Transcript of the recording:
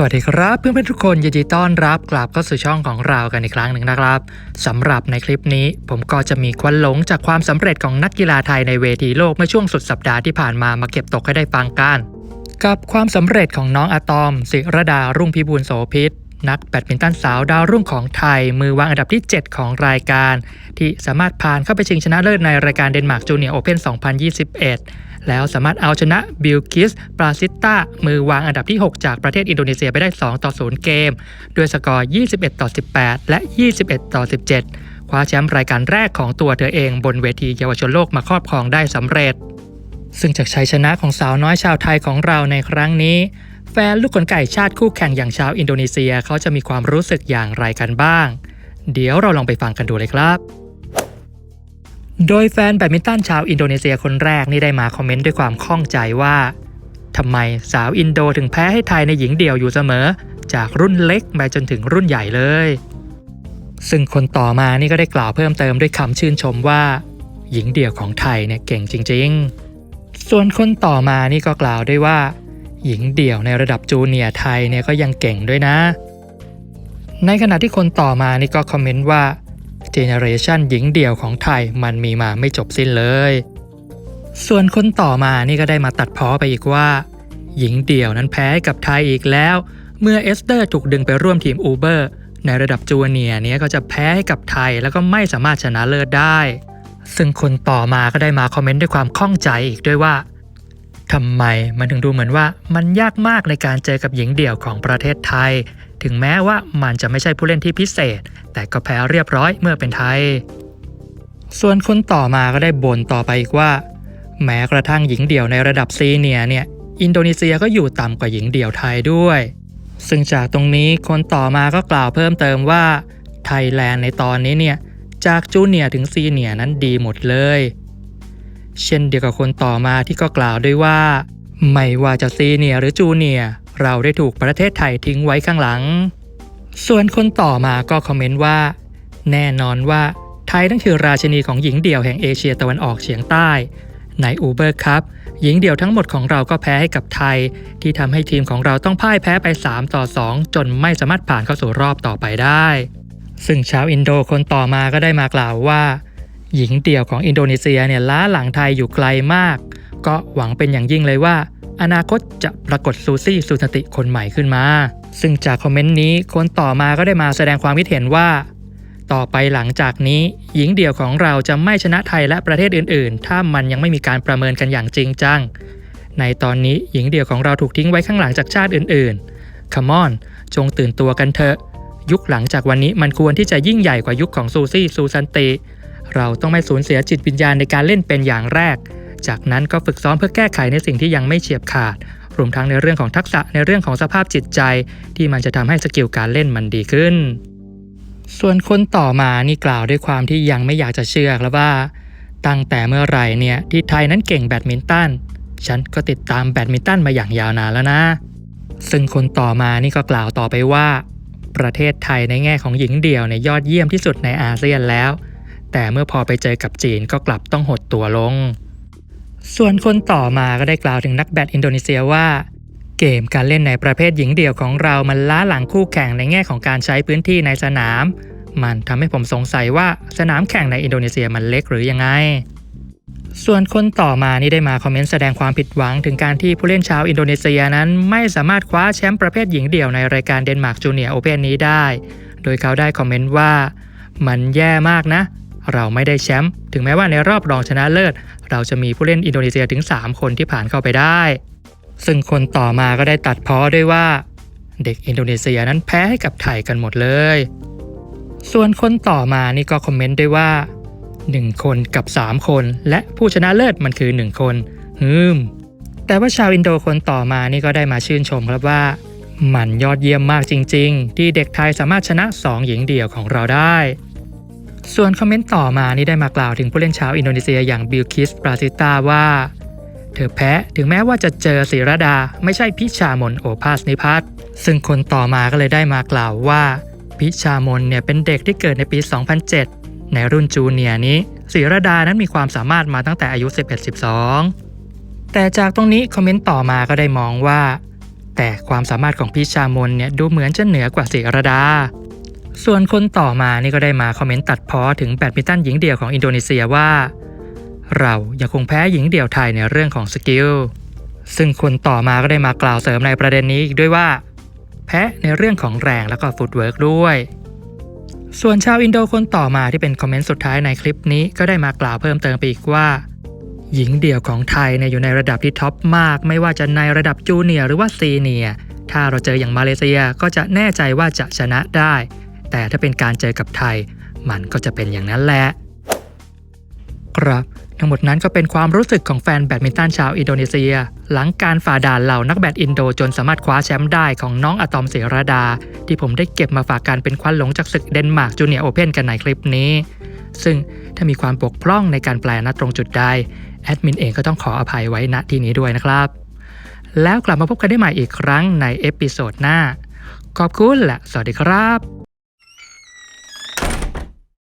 สวัสดีครับเพื่อนๆทุกคนยินดีต้อนรับกลับเข้าสู่ช่องของเรากันอีกครั้งหนึ่งนะครับสำหรับในคลิปนี้ ผมก็จะมีควันหลงจากความสำเร็จของนักกีฬาไทยในเวทีโลกเมื่อช่วงสุดสัปดาห์ที่ผ่านมามาเก็บตกให้ได้ฟังกันกับความสำเร็จของน้องอะตอม ศิรดารุ่งพิบูลโสพิษนักแบดมินตันสาวดาวรุ่งของไทย มือวางอันดับที่ 7 ของรายการ ที่สามารถผ่านเข้าไปชิงชนะเลิศในรายการเดนมาร์กจูเนียร์โอเพน2021 แล้วสามารถเอาชนะบิลกิสปราซิตตามือวางอันดับที่ 6 จากประเทศอินโดนีเซียไปได้ 2 ต่อ 0 เกม ด้วยสกอร์ 21 ต่อ 18 และ 21 ต่อ 17 คว้าแชมป์รายการแรกของตัวเธอเองบนเวทีเยาวชนโลกมาครอบครองได้สำเร็จ ซึ่งจากชัยชนะของสาวน้อยชาวไทยของเราในครั้งนี้ แฟนลูกขนไก่ชาติคู่แข่งอย่างชาวอินโดนีเซียเขาจะมีความรู้สึกอย่างไรกันบ้าง เดี๋ยวเราลองไปฟังกันดูเลยครับ โดยแฟนแบดมินตันชาวอินโดนีเซียคนแรกนี่ได้มาคอมเมนต์ด้วยความข้องใจว่าทำไมสาวอินโดถึงแพ้ให้ไทยในหญิงเดี่ยวอยู่เสมอ จากรุ่นเล็กมาจนถึงรุ่นใหญ่เลย ซึ่งคนต่อมานี่ก็ได้กล่าวเพิ่มเติมด้วยคำชื่นชมว่า หญิงเดี่ยวของไทยเนี่ยเก่งจริง ๆ ส่วนคนต่อมานี่ก็กล่าวด้วยว่า หญิงเดี่ยวในระดับจูเนียร์ไทยเนี่ยก็ยังเก่งด้วยนะ ในขณะที่คนต่อมานี่ก็คอมเมนต์ว่า เจเนเรชันหญิงเดี่ยวของไทยมันมีมาไม่จบสิ้นเลย ส่วนคนต่อมานี่ก็ได้มาตัดพ้อไปอีกว่า หญิงเดี่ยวนั้นแพ้ให้กับไทยอีกแล้ว เมื่อเอสเตอร์ถูกดึงไปร่วมทีมอูเบอร์ในระดับจูเนียร์นี้ก็จะแพ้ให้กับไทยแล้วก็ไม่สามารถชนะเลิศได้ ซึ่งคนต่อมาก็ได้มาคอมเมนต์ด้วยความข้องใจอีกด้วยว่าทำไมมันถึงดูเหมือนว่ามันยากมากในการเจอกับหญิงเดี่ยวของประเทศไทย ถึงแม้ว่ามันจะไม่ใช่ผู้เล่นที่พิเศษ แต่ก็แพ้เรียบร้อยเมื่อเป็นไทย ส่วนคนต่อมาก็ได้บ่นต่อไปอีกว่า แม้กระทั่งหญิงเดี่ยวในระดับซีเนียเนี่ยอินโดนีเซียก็อยู่ต่ำกว่าหญิงเดี่ยวไทยด้วย ซึ่งจากตรงนี้คนต่อมาก็กล่าวเพิ่มเติมว่าไทยแลนด์ในตอนนี้เนี่ยจากจูเนียถึงซีเนียนั้นดีหมดเลย เช่นเดียวกับคนต่อมาที่ก็กล่าวด้วยว่า ไม่ว่าจะซีเนียหรือจูเนีย เราได้ถูกประเทศไทยทิ้งไว้ข้างหลัง ส่วนคนต่อมาก็คอมเมนต์ว่า แน่นอนว่าไทยนั่นคือราชินีของหญิงเดี่ยวแห่งเอเชียตะวันออกเฉียงใต้ในอูเบอร์คัพหญิงเดี่ยวทั้งหมดของเราก็แพ้ให้กับไทย ที่ทำให้ทีมของเราต้องพ่ายแพ้ไป 3 ต่อ 2 จนไม่สามารถผ่านเข้าสู่รอบต่อไปได้ ซึ่งชาวอินโดคนต่อมาก็ได้มากล่าวว่า หญิงเดี่ยวของอินโดนีเซียเนี่ยล้าหลังไทยอยู่ไกลมาก ก็หวังเป็นอย่างยิ่งเลยว่า อนาคตจะปรากฏซูซี่สุนติคนใหม่ขึ้นมา ซึ่งจากคอมเมนต์นี้คนต่อมาก็ได้มาแสดงความคิดเห็นว่า ต่อไปหลังจากนี้ หญิงเดี่ยวของเราจะไม่ชนะไทยและประเทศอื่น ๆ ถ้ามันยังไม่มีการประเมินกันอย่างจริงจัง ในตอนนี้หญิงเดี่ยวของเราถูกทิ้งไว้ข้างหลังจากชาติอื่น ๆ Come on จงตื่นตัวกันเถอะ ยุคหลังจากวันนี้มันควรที่จะยิ่งใหญ่กว่ายุคของซูซี่ซูซันติ เราต้องไม่สูญเสียจิตวิญญาณในการเล่นเป็นอย่างแรก จากนั้นก็ฝึกซ้อมเพื่อแก้ไขในสิ่งที่ยังไม่เฉียบขาด รวมทั้งในเรื่องของทักษะในเรื่องของสภาพจิตใจ ที่มันจะทำให้สกิลการเล่นมันดีขึ้น ส่วนคนต่อมานี่กล่าวด้วยความที่ยังไม่อยากจะเชื่อแล้วว่า ตั้งแต่เมื่อไหร่เนี่ยที่ไทยนั้นเก่งแบดมินตันฉันก็ติดตามแบดมินตันมาอย่างยาวนานแล้วนะ ซึ่งคนต่อมานี่ก็กล่าวต่อไปว่า ประเทศไทยในแง่ของหญิงเดี่ยวเนี่ยยอดเยี่ยมที่สุดในอาเซียนแล้ว แต่เมื่อพอไปเจอกับจีนก็กลับต้องหดตัวลง ส่วนคนต่อมาก็ได้กล่าวถึงนักแบดอินโดนีเซียว่า เกมการเล่นในประเภทหญิงเดี่ยวของเรามันล้าหลังคู่แข่งในแง่ของการใช้พื้นที่ในสนาม มันทำให้ผมสงสัยว่าสนามแข่งในอินโดนีเซียมันเล็กหรือยังไง ส่วนคนต่อมานี่ได้มาคอมเมนต์แสดงความผิดหวังถึงการที่ผู้เล่นชาวอินโดนีเซียนั้น ไม่สามารถคว้าแชมป์ประเภทหญิงเดี่ยวในรายการเดนมาร์กจูเนียร์โอเพนนี้ได้ โดยเขาได้คอมเมนต์ว่า มันแย่มากนะเราไม่ได้แชมป์ถึงแม้ว่าในรอบรองชนะเลิศ เราจะมีผู้เล่นอินโดนีเซียถึง 3 คนที่ผ่านเข้าไปได้ ซึ่งคนต่อมาก็ได้ตัดพ้อด้วยว่า เด็กอินโดนีเซียนั้นแพ้ให้กับไทยกันหมดเลย ส่วนคนต่อมานี่ก็คอมเมนต์ด้วยว่า 1 คนกับ 3 คน และผู้ชนะเลิศมันคือ 1 คนฮึมแต่ว่าชาวอินโดคนต่อมานี่ก็ได้มาชื่นชมครับว่า มันยอดเยี่ยมมากจริง ๆ ที่เด็กไทยสามารถชนะ 2 หญิงเดี่ยวของเราได้ ส่วนคอมเมนต์ต่อมานี่ได้มากล่าวถึงผู้เล่นชาวอินโดนีเซียอย่างบิลคิสปราซิตาว่า เธอแพ้ถึงแม้ว่าจะเจอศิรดาไม่ใช่พิชามนโอภาสนิพัฒน์ซึ่งคนต่อมาก็เลยได้มากล่าวว่า พิชามนเนี่ยเป็นเด็กที่เกิดในปี 2007 ในรุ่นจูเนียร์นี้ศิรดานั้นมีความสามารถมาตั้งแต่อายุ 11-12 แต่จากตรงนี้คอมเมนต์ต่อมาก็ได้มองว่า แต่ความสามารถของพี่ชามนเนี่ยดูเหมือนจะเหนือกว่าศิรดา ส่วนคนต่อมานี่ก็ได้มาคอมเมนต์ตัดพ้อถึงแบดมินตันหญิงเดี่ยวของอินโดนีเซียว่า เรายังคงแพ้หญิงเดี่ยวไทยในเรื่องของสกิลซึ่งคนต่อมาก็ได้มากล่าวเสริมในประเด็นนี้อีกด้วยว่า แพ้ในเรื่องของแรงแล้วก็ฟุตเวิร์กด้วย ส่วนชาวอินโดคนต่อมาที่เป็นคอมเมนต์สุดท้ายในคลิปนี้ก็ได้มากล่าวเพิ่มเติมไปอีกว่า หญิงเดี่ยวของไทยเนี่ยอยู่ในระดับที่ท็อปมาก ไม่ว่าจะในระดับจูเนียร์หรือว่าซีเนียร์ถ้าเราเจออย่างมาเลเซียก็จะแน่ใจว่าจะชนะได้ แต่ถ้าเป็นการเจอกับไทย มันก็จะเป็นอย่างนั้นแหละ ครับ ทั้งหมดนั้นก็เป็นความรู้สึกของแฟนแบดมินตันชาวอินโดนีเซีย หลังการฝ่าด่านเหล่านักแบดอินโดจนสามารถคว้าแชมป์ได้ของน้องอะตอมเสรดา ที่ผมได้เก็บมาฝากการเป็นควันหลงจากศึกเดนมาร์กจูเนียร์โอเพนกันในคลิปนี้ ซึ่งถ้ามีความบกพร่องในการแปลณตรงจุดใดแอดมินเองก็ต้องขออภัยไว้ณที่นี้ด้วยนะครับแล้วกลับมาพบกันได้ใหม่อีกครั้งในเอพิโซดหน้า ขอบคุณและสวัสดีครับ